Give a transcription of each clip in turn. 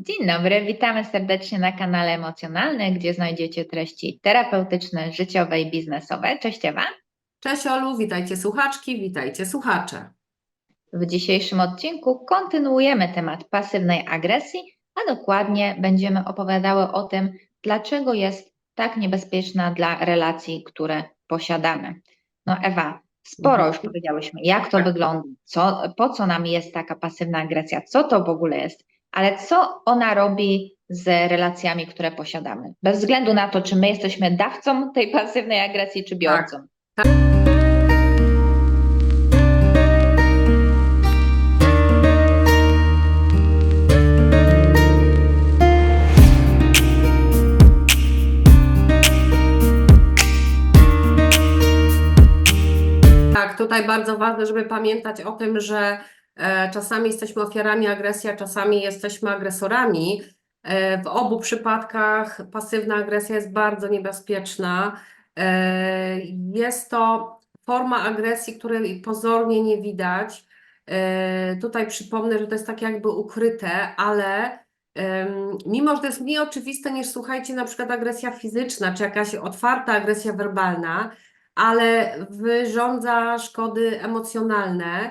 Dzień dobry, witamy serdecznie na kanale Emocjonalny, gdzie znajdziecie treści terapeutyczne, życiowe i biznesowe. Cześć Ewa. Cześć Olu, witajcie słuchaczki, witajcie słuchacze. W dzisiejszym odcinku kontynuujemy temat pasywnej agresji, a dokładnie będziemy opowiadały o tym, dlaczego jest tak niebezpieczna dla relacji, które posiadamy. No Ewa, sporo Mhm. już powiedziałyśmy, jak to Tak. wygląda, co, po co nam jest taka pasywna agresja, co to w ogóle jest, ale co ona robi z relacjami, które posiadamy. Bez względu na to, czy my jesteśmy dawcą tej pasywnej agresji, czy biorcą. Tak, tutaj bardzo ważne, żeby pamiętać o tym, że czasami jesteśmy ofiarami agresji, a czasami jesteśmy agresorami. E, w obu przypadkach pasywna agresja jest bardzo niebezpieczna. E, jest to forma agresji, której pozornie nie widać. E, tutaj przypomnę, że to jest tak jakby ukryte, ale mimo, że to jest mniej oczywiste niż słuchajcie, na przykład agresja fizyczna, czy jakaś otwarta agresja werbalna, ale wyrządza szkody emocjonalne, em,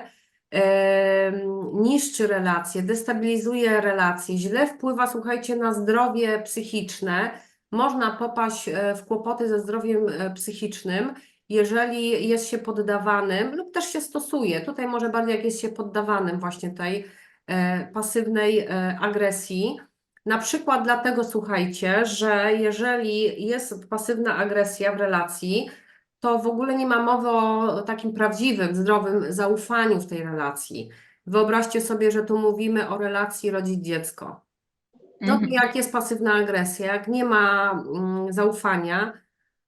niszczy relacje, destabilizuje relacje, źle wpływa, słuchajcie, na zdrowie psychiczne. Można popaść e, w kłopoty ze zdrowiem e, psychicznym, jeżeli jest się poddawanym lub też się stosuje. Tutaj może bardziej jak jest się poddawanym właśnie tej e, pasywnej agresji. Na przykład dlatego słuchajcie, że jeżeli jest pasywna agresja w relacji, to w ogóle nie ma mowy o takim prawdziwym, zdrowym zaufaniu w tej relacji. Wyobraźcie sobie, że tu mówimy o relacji rodzic-dziecko. No to Mhm. jak jest pasywna agresja, jak nie ma mm, zaufania,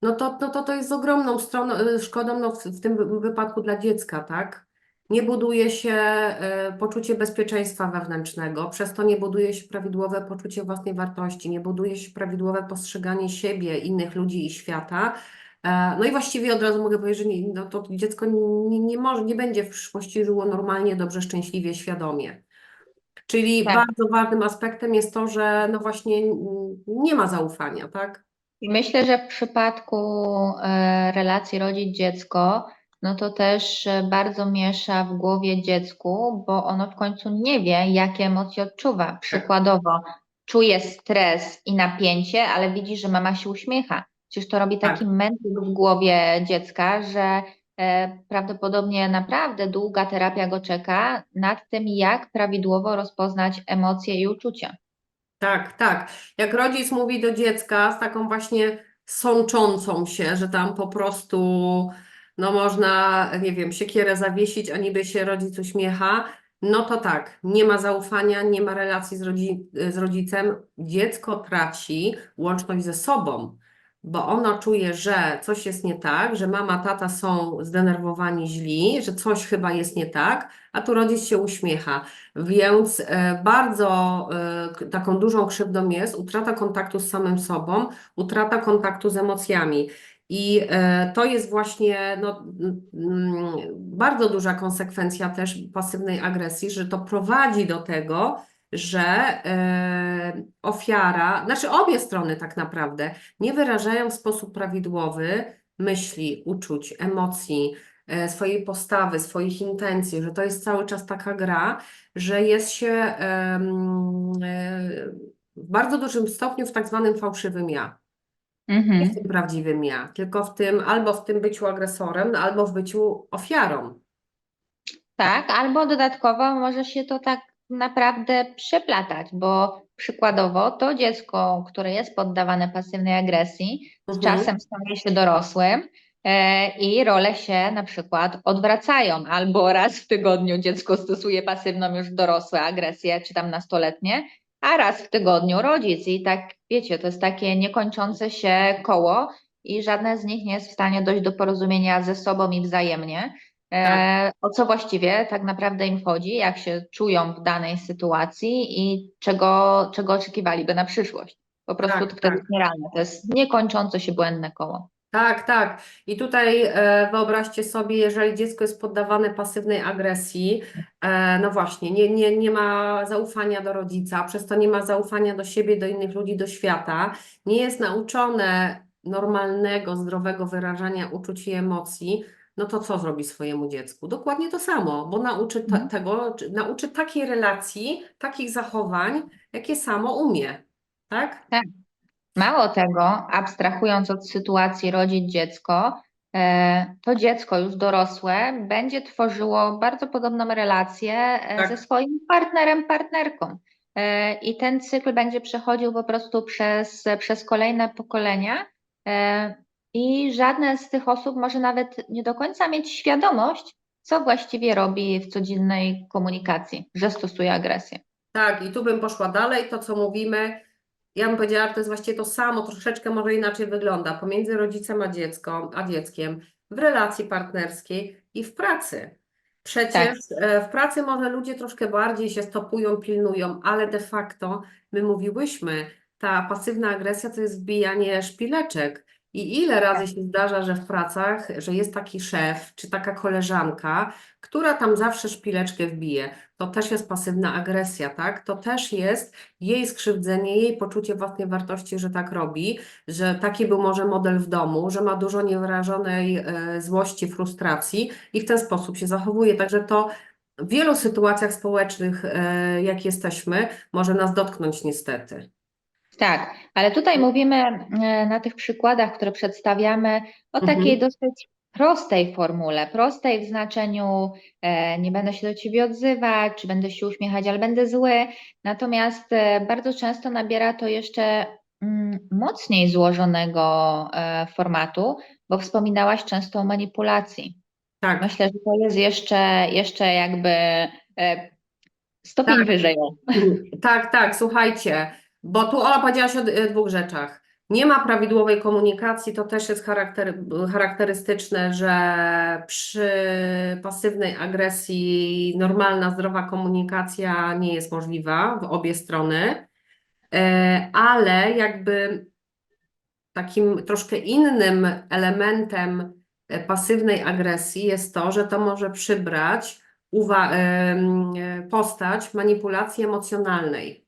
no to, no to to jest z ogromną stroną, y, szkodą no, w, w tym wy- wypadku dla dziecka, tak? Nie buduje się y, poczucie bezpieczeństwa wewnętrznego, przez to nie buduje się prawidłowe poczucie własnej wartości, nie buduje się prawidłowe postrzeganie siebie, innych ludzi i świata. E, No i właściwie od razu mogę powiedzieć, że nie, no to dziecko nie, nie może, nie będzie w przyszłości żyło normalnie, dobrze, szczęśliwie, świadomie. Czyli Tak. bardzo ważnym aspektem jest to, że no właśnie nie ma zaufania, tak? I myślę, że w przypadku e, relacji rodzic-dziecko, no to też e, bardzo miesza w głowie dziecku, bo ono w końcu nie wie, jakie emocje odczuwa. Przykładowo, czuje stres i napięcie, ale widzi, że mama się uśmiecha. Przecież to robi taki Tak. mętlik w głowie dziecka, że e, prawdopodobnie naprawdę długa terapia go czeka nad tym, jak prawidłowo rozpoznać emocje i uczucia. Tak, tak. Jak rodzic mówi do dziecka z taką właśnie sączącą się, że tam po prostu no można, nie wiem, siekierę zawiesić, a niby się rodzic uśmiecha, no to tak, nie ma zaufania, nie ma relacji z, rodzi z rodzicem, dziecko traci łączność ze sobą, bo ono czuje, że coś jest nie tak, że mama, tata są zdenerwowani, źli, że coś chyba jest nie tak, a tu rodzic się uśmiecha. Więc e, bardzo e, taką dużą krzywdą jest utrata kontaktu z samym sobą, utrata kontaktu z emocjami. I e, to jest właśnie no, mm, bardzo duża konsekwencja też pasywnej agresji, że to prowadzi do tego, że e, ofiara, znaczy obie strony tak naprawdę, nie wyrażają w sposób prawidłowy myśli, uczuć, emocji, e, swojej postawy, swoich intencji, że to jest cały czas taka gra, że jest się e, w bardzo dużym stopniu w tak zwanym fałszywym ja. Nie Mhm. w tym prawdziwym ja, tylko w tym albo w tym byciu agresorem, albo w byciu ofiarą. Tak, albo dodatkowo może się to tak naprawdę przeplatać, bo przykładowo to dziecko, które jest poddawane pasywnej agresji, z Mhm. czasem staje się dorosłym e, i role się na przykład odwracają, albo raz w tygodniu dziecko stosuje pasywną już dorosłe agresję, czy tam nastoletnie, a raz w tygodniu rodzic. I tak wiecie, to jest takie niekończące się koło i żadne z nich nie jest w stanie dojść do porozumienia ze sobą i wzajemnie. E, o co właściwie tak naprawdę im chodzi, jak się czują w danej sytuacji i czego, czego oczekiwaliby na przyszłość. Po prostu Tak, to wtedy tak. To jest niekończące się błędne koło. Tak, tak. I tutaj e, wyobraźcie sobie, jeżeli dziecko jest poddawane pasywnej agresji, e, no właśnie, nie, nie, nie ma zaufania do rodzica, przez to nie ma zaufania do siebie, do innych ludzi, do świata, nie jest nauczone normalnego, zdrowego wyrażania uczuć i emocji, no to co zrobi swojemu dziecku? Dokładnie to samo, bo nauczy te, Mhm. tego, czy- nauczy takiej relacji, takich zachowań, jakie samo umie, tak? Mało tego, abstrahując od sytuacji rodzic dziecko, e, to dziecko już dorosłe będzie tworzyło bardzo podobną relację e, Tak. ze swoim partnerem, partnerką. E, I ten cykl będzie przechodził po prostu przez, przez kolejne pokolenia. I żadne z tych osób może nawet nie do końca mieć świadomość, co właściwie robi w codziennej komunikacji, że stosuje agresję. Tak, i tu bym poszła dalej, to co mówimy, ja bym powiedziała, że to jest właściwie to samo, troszeczkę może inaczej wygląda pomiędzy rodzicem a dziecko, a dzieckiem, w relacji partnerskiej i w pracy. Przecież e, w pracy może ludzie troszkę bardziej się stopują, pilnują, ale de facto my mówiłyśmy, ta pasywna agresja to jest wbijanie szpileczek. I ile razy się zdarza, że w pracach, że jest taki szef czy taka koleżanka, która tam zawsze szpileczkę wbije. To też jest pasywna agresja, tak? To też jest jej skrzywdzenie, jej poczucie własnej wartości, że tak robi, że taki był może model w domu, że ma dużo niewyrażonej e, złości, frustracji i w ten sposób się zachowuje. Także to w wielu sytuacjach społecznych, e, jak jesteśmy, może nas dotknąć niestety. Tak, ale tutaj mówimy e, na tych przykładach, które przedstawiamy, o Mhm. takiej dosyć prostej formule, prostej w znaczeniu e, nie będę się do ciebie odzywać, czy będę się uśmiechać, ale będę zły. Natomiast e, bardzo często nabiera to jeszcze mm, mocniej złożonego e, formatu, bo wspominałaś często o manipulacji. Tak. Myślę, że to jest jeszcze, jeszcze jakby stopień Tak. wyżej. Tak, tak, słuchajcie, bo tu Ola powiedziałaś o d- dwóch rzeczach. Nie ma prawidłowej komunikacji, to też jest charakter, charakterystyczne, że przy pasywnej agresji normalna, zdrowa komunikacja nie jest możliwa w obie strony, E, ale jakby takim troszkę innym elementem e, pasywnej agresji jest to, że to może przybrać e, postać manipulacji emocjonalnej.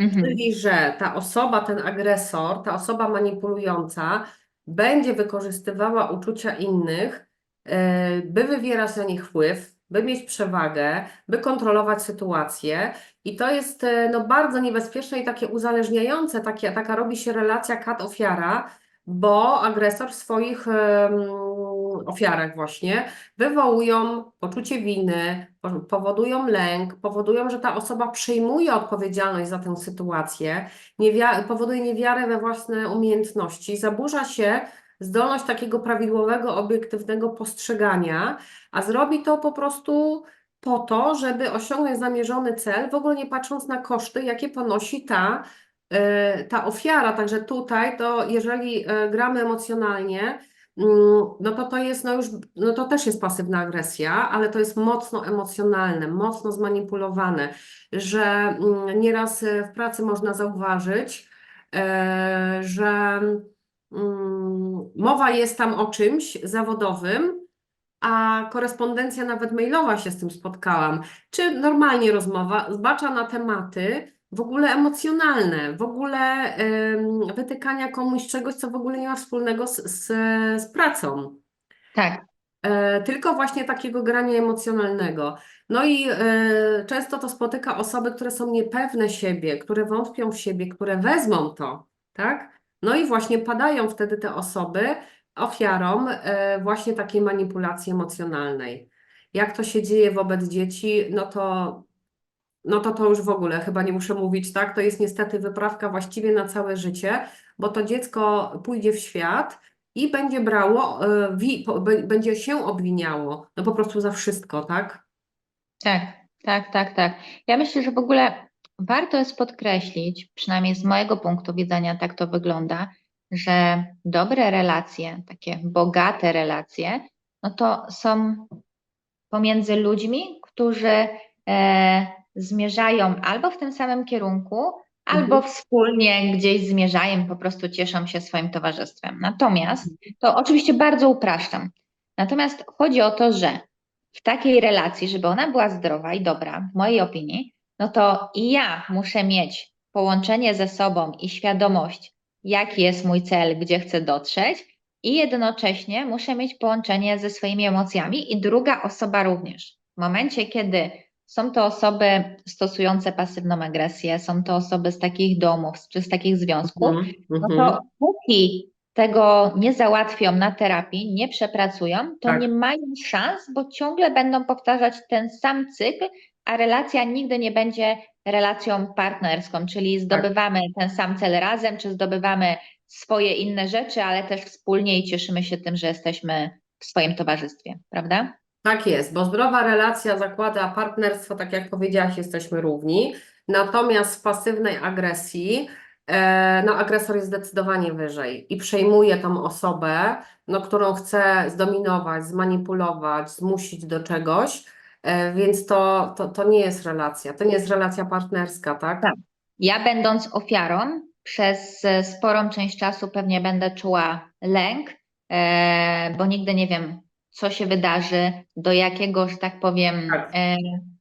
Mhm. Czyli, że ta osoba, ten agresor, ta osoba manipulująca będzie wykorzystywała uczucia innych, e, by wywierać na nich wpływ, by mieć przewagę, by kontrolować sytuację. I to jest e, no, bardzo niebezpieczne i takie uzależniające, takie, taka robi się relacja kat-ofiara, bo agresor w swoich ofiarach właśnie wywołują poczucie winy, po- powodują lęk, powodują, że ta osoba przyjmuje odpowiedzialność za tę sytuację, powoduje niewiarę we własne umiejętności, zaburza się zdolność takiego prawidłowego, obiektywnego postrzegania, a zrobi to po prostu po to, żeby osiągnąć zamierzony cel, w ogóle nie patrząc na koszty, jakie ponosi ta, ta ofiara. Także tutaj to, jeżeli e, gramy emocjonalnie, mm, no to to jest, no już, no to też jest pasywna agresja, ale to jest mocno emocjonalne, mocno zmanipulowane, że mm, nieraz e, w pracy można zauważyć, że mm, mowa jest tam o czymś zawodowym, a korespondencja nawet mailowa się z tym spotkałam, czy normalnie rozmowa zbacza na tematy w ogóle emocjonalne, w ogóle wytykania komuś czegoś, co w ogóle nie ma wspólnego z, z, z pracą. Tak. E, tylko właśnie takiego grania emocjonalnego. No i e, często to spotyka osoby, które są niepewne siebie, które wątpią w siebie, które wezmą to, tak? No i właśnie padają wtedy te osoby ofiarą e, właśnie takiej manipulacji emocjonalnej. Jak to się dzieje wobec dzieci, no to, no to to już w ogóle chyba nie muszę mówić, tak? To jest niestety wyprawka właściwie na całe życie, bo to dziecko pójdzie w świat i będzie brało, e, będzie się obwiniało, no po prostu za wszystko, tak? Tak, tak, tak, tak. Ja myślę, że w ogóle warto jest podkreślić, przynajmniej z mojego punktu widzenia tak to wygląda, że dobre relacje, takie bogate relacje, no to są pomiędzy ludźmi, którzy e, zmierzają albo w tym samym kierunku, albo wspólnie gdzieś zmierzają, po prostu cieszą się swoim towarzystwem. Natomiast to oczywiście bardzo upraszczam. Natomiast chodzi o to, że w takiej relacji, żeby ona była zdrowa i dobra, w mojej opinii, no to i ja muszę mieć połączenie ze sobą i świadomość, jaki jest mój cel, gdzie chcę dotrzeć, i jednocześnie muszę mieć połączenie ze swoimi emocjami, i druga osoba również. W momencie, kiedy są to osoby stosujące pasywną agresję, są to osoby z takich domów czy z takich związków, Mhm, no mhm. to póki tego nie załatwią na terapii, nie przepracują, to Tak. nie mają szans, bo ciągle będą powtarzać ten sam cykl, a relacja nigdy nie będzie relacją partnerską, czyli Tak. zdobywamy ten sam cel razem, czy zdobywamy swoje inne rzeczy, ale też wspólnie i cieszymy się tym, że jesteśmy w swoim towarzystwie, prawda? Tak jest, bo zdrowa relacja zakłada partnerstwo, tak jak powiedziałaś, jesteśmy równi. Natomiast w pasywnej agresji, e, no agresor jest zdecydowanie wyżej i przejmuje tą osobę, no, którą chce zdominować, zmanipulować, zmusić do czegoś, e, więc to, to, to nie jest relacja, to nie jest relacja partnerska, tak? Tak. Ja będąc ofiarą, przez e, sporą część czasu pewnie będę czuła lęk, bo nigdy nie wiem, co się wydarzy, do jakiego, że tak powiem, Tak. e,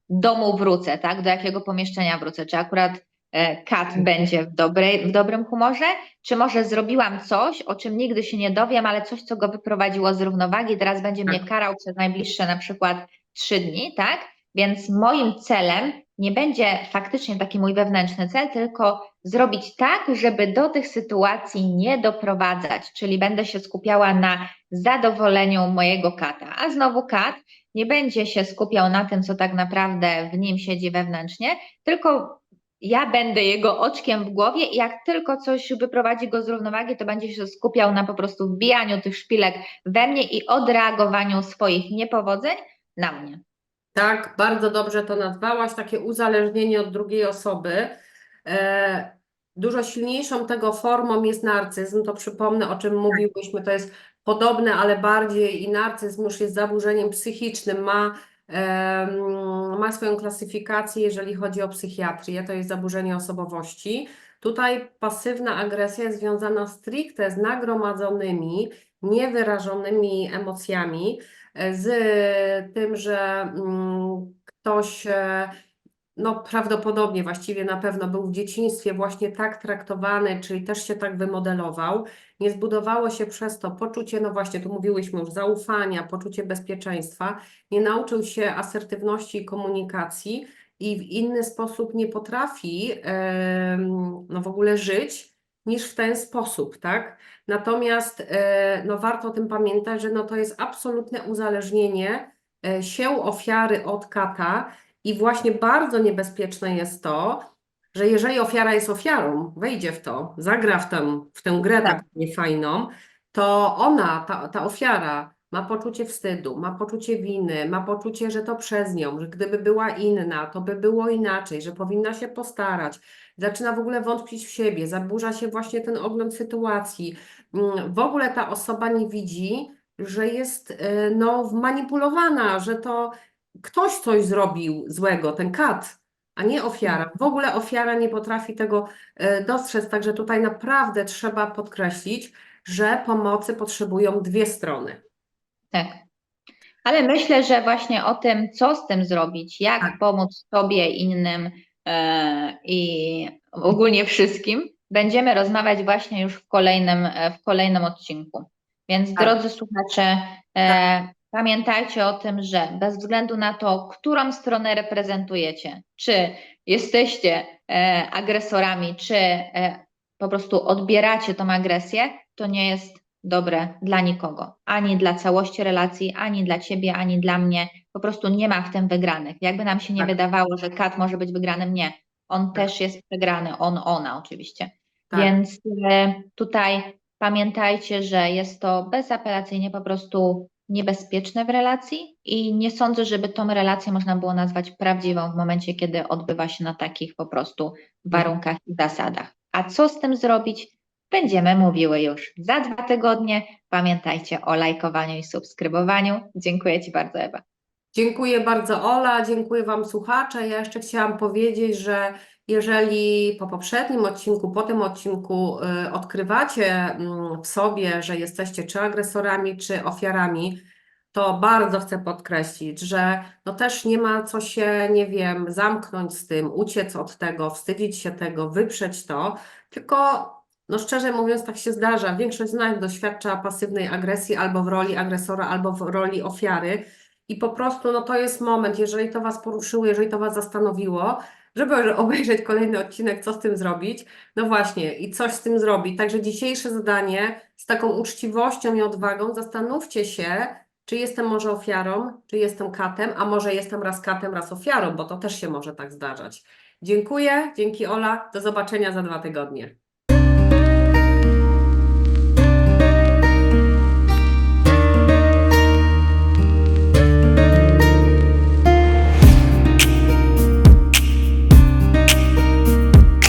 domu wrócę, tak? Do jakiego pomieszczenia wrócę. Czy akurat e, kat będzie w, dobrej, w dobrym humorze, czy może zrobiłam coś, o czym nigdy się nie dowiem, ale coś, co go wyprowadziło z równowagi, teraz będzie mnie Tak. karał przez najbliższe na przykład trzy dni, tak? Więc moim celem nie będzie faktycznie taki mój wewnętrzny cel, tylko zrobić tak, żeby do tych sytuacji nie doprowadzać, czyli będę się skupiała na zadowoleniu mojego kata. A znowu kat nie będzie się skupiał na tym, co tak naprawdę w nim siedzi wewnętrznie, tylko ja będę jego oczkiem w głowie i jak tylko coś wyprowadzi go z równowagi, to będzie się skupiał na po prostu wbijaniu tych szpilek we mnie i odreagowaniu swoich niepowodzeń na mnie. Tak, bardzo dobrze to nazwałaś, takie uzależnienie od drugiej osoby. E, dużo silniejszą tego formą jest narcyzm, to przypomnę, o czym mówiłyśmy, to jest podobne, ale bardziej i narcyzm już jest zaburzeniem psychicznym, ma, ma swoją klasyfikację, jeżeli chodzi o psychiatrię, to jest zaburzenie osobowości. Tutaj pasywna agresja jest związana stricte z nagromadzonymi, niewyrażonymi emocjami, z tym, że mm, ktoś e, no prawdopodobnie, właściwie na pewno był w dzieciństwie właśnie tak traktowany, czyli też się tak wymodelował. Nie zbudowało się przez to poczucie, no właśnie, tu mówiłyśmy już, zaufania, poczucie bezpieczeństwa. Nie nauczył się asertywności i komunikacji i w inny sposób nie potrafi no w ogóle żyć niż w ten sposób, tak? Natomiast e, no warto o tym pamiętać, że no to jest absolutne uzależnienie e, się ofiary od kata i właśnie bardzo niebezpieczne jest to, że jeżeli ofiara jest ofiarą, wejdzie w to, zagra w tę, w tę grę Tak. taką niefajną, to ona, ta, ta ofiara ma poczucie wstydu, ma poczucie winy, ma poczucie, że to przez nią, że gdyby była inna, to by było inaczej, że powinna się postarać. Zaczyna w ogóle wątpić w siebie, zaburza się właśnie ten ogląd sytuacji. Mm, W ogóle ta osoba nie widzi, że jest e, no, manipulowana, że to ktoś coś zrobił złego, ten kat, a nie ofiara. W ogóle ofiara nie potrafi tego e, dostrzec, także tutaj naprawdę trzeba podkreślić, że pomocy potrzebują dwie strony. Tak. Ale myślę, że właśnie o tym, co z tym zrobić, jak Tak. pomóc sobie, innym i ogólnie wszystkim, będziemy rozmawiać właśnie już w kolejnym, e, w kolejnym odcinku. Więc Tak. drodzy słuchacze, e, pamiętajcie o tym, że bez względu na to, którą stronę reprezentujecie, czy jesteście e, agresorami, czy e, po prostu odbieracie tą agresję, to nie jest dobre dla nikogo, ani dla całości relacji, ani dla ciebie, ani dla mnie. Po prostu nie ma w tym wygranych. Jakby nam się nie Tak. wydawało, że kat może być wygranym, nie. On Tak. też jest przegrany, on, ona oczywiście. Tak. Więc e, tutaj pamiętajcie, że jest to bezapelacyjnie po prostu niebezpieczne w relacji i nie sądzę, żeby tą relację można było nazwać prawdziwą w momencie, kiedy odbywa się na takich po prostu warunkach i zasadach. A co z tym zrobić? Będziemy mówiły już za dwa tygodnie. Pamiętajcie o lajkowaniu i subskrybowaniu. Dziękuję Ci bardzo, Ewa. Dziękuję bardzo Ola, dziękuję Wam słuchacze. Ja jeszcze chciałam powiedzieć, że Jeżeli po poprzednim odcinku, po tym odcinku y, odkrywacie mm, w sobie, że jesteście czy agresorami, czy ofiarami, to bardzo chcę podkreślić, że no też nie ma co się, nie wiem, zamknąć z tym, uciec od tego, wstydzić się tego, wyprzeć to, tylko no szczerze mówiąc tak się zdarza. Większość z nas doświadcza pasywnej agresji albo w roli agresora, albo w roli ofiary i po prostu no to jest moment, jeżeli to Was poruszyło, jeżeli to Was zastanowiło, żeby obejrzeć kolejny odcinek, co z tym zrobić. No właśnie, i coś z tym zrobić. Także dzisiejsze zadanie z taką uczciwością i odwagą zastanówcie się, czy jestem może ofiarą, czy jestem katem, a może jestem raz katem, raz ofiarą, bo to też się może tak zdarzać. Dziękuję, dzięki Ola, do zobaczenia za dwa tygodnie.